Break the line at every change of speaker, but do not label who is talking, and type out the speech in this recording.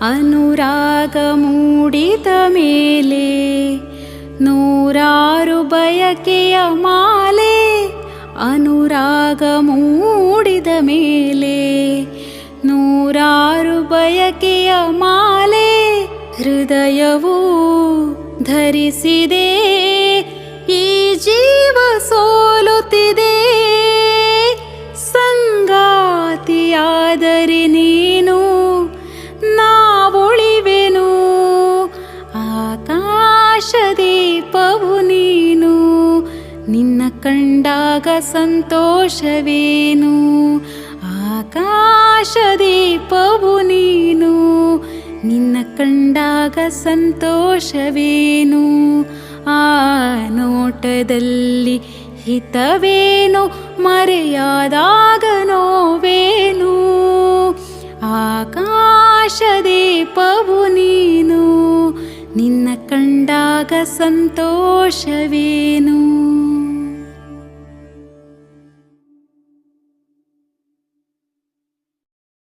ಅನುರಾಗ ಮೂಡಿದ ಮೇಲೆ ನೂರಾರು ಬಯಕೆಯ ಮಾಲೆ ಅನುರಾಗ ಮೂಡಿದ ಮೇಲೆ ನೂರಾರು ಬಯಕೆಯ ಮಾಲೆ ಹೃದಯವು ಧರಿಸಿದೆ. ಈ ಕಂಡಾಗ ಸಂತೋಷವೇನು? ಆಕಾಶದೀಪವು ನೀನು. ನಿನ್ನ ಕಂಡಾಗ ಸಂತೋಷವೇನು? ಆ ನೋಟದಲ್ಲಿ ಹಿತವೇನು? ಮರೆಯಾದಾಗ ನೋವೇನು? ಆಕಾಶದೀಪವು ನೀನು. ನಿನ್ನ ಕಂಡಾಗ ಸಂತೋಷವೇನು?